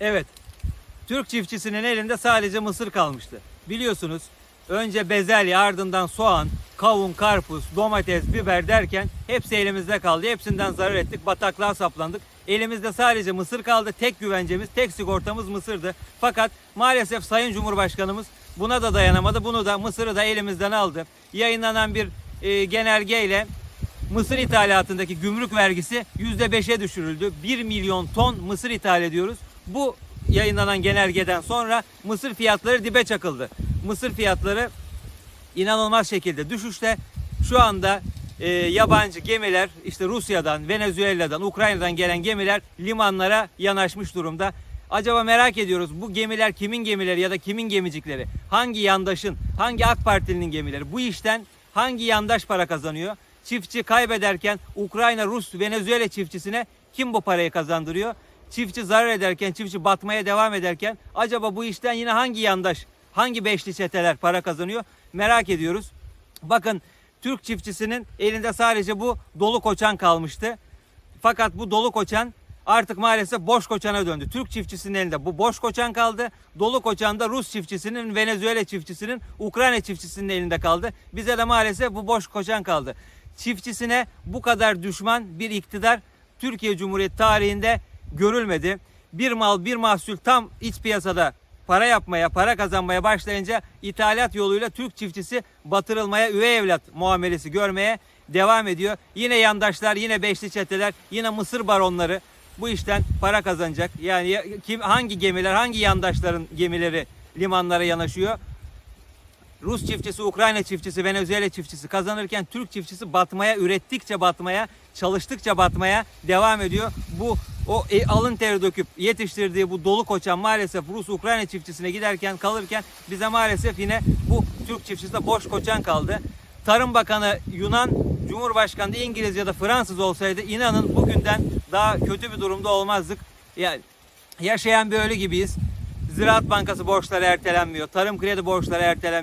Evet. Türk çiftçisinin elinde sadece mısır kalmıştı. Biliyorsunuz önce bezelye ardından soğan, kavun, karpuz, domates, biber derken hepsi elimizde kaldı. Hepsinden zarar ettik. Bataklığa saplandık. Elimizde sadece mısır kaldı. Tek güvencemiz, tek sigortamız mısırdı. Fakat maalesef Sayın Cumhurbaşkanımız buna da dayanamadı. Bunu da mısırı da elimizden aldı. Yayınlanan bir e, genelgeyle Mısır ithalatındaki gümrük vergisi %5'e düşürüldü. 1 milyon ton mısır ithal ediyoruz. Bu yayınlanan genelgeden sonra mısır fiyatları dibe çakıldı. Mısır fiyatları inanılmaz şekilde düşüşte. Şu anda e, yabancı gemiler işte Rusya'dan, Venezuela'dan, Ukrayna'dan gelen gemiler limanlara yanaşmış durumda. Acaba merak ediyoruz bu gemiler kimin gemileri ya da kimin gemicikleri? Hangi yandaşın, hangi AK Partili'nin gemileri? Bu işten hangi yandaş para kazanıyor? Çiftçi kaybederken Ukrayna, Rus, Venezuela çiftçisine kim bu parayı kazandırıyor? Çiftçi zarar ederken, çiftçi batmaya devam ederken acaba bu işten yine hangi yandaş, hangi beşli çeteler para kazanıyor? Merak ediyoruz. Bakın Türk çiftçisinin elinde sadece bu dolu koçan kalmıştı. Fakat bu dolu koçan artık maalesef boş koçana döndü. Türk çiftçisinin elinde bu boş koçan kaldı. Dolu koçan da Rus çiftçisinin, Venezuela çiftçisinin, Ukrayna çiftçisinin elinde kaldı. Bize de maalesef bu boş koçan kaldı. Çiftçisine bu kadar düşman bir iktidar Türkiye Cumhuriyeti tarihinde görülmedi. Bir mal bir mahsul tam iç piyasada para yapmaya, para kazanmaya başlayınca ithalat yoluyla Türk çiftçisi batırılmaya, üvey evlat muamelesi görmeye devam ediyor. Yine yandaşlar, yine beşli çeteler, yine Mısır baronları bu işten para kazanacak. Yani ya- kim hangi gemiler, hangi yandaşların gemileri limanlara yanaşıyor? Rus çiftçisi, Ukrayna çiftçisi, Venezuela çiftçisi kazanırken Türk çiftçisi batmaya, ürettikçe batmaya, çalıştıkça batmaya devam ediyor. Bu o e, alın teri döküp yetiştirdiği bu dolu koçan maalesef Rus, Ukrayna çiftçisine giderken kalırken bize maalesef yine bu Türk çiftçisi de boş koçan kaldı. Tarım Bakanı Yunan, Cumhurbaşkanı İngiliz ya da Fransız olsaydı inanın bugünden daha kötü bir durumda olmazdık. Yani yaşayan bir ölü gibiyiz. Ziraat Bankası borçları ertelenmiyor. Tarım kredi borçları ertelenmiyor.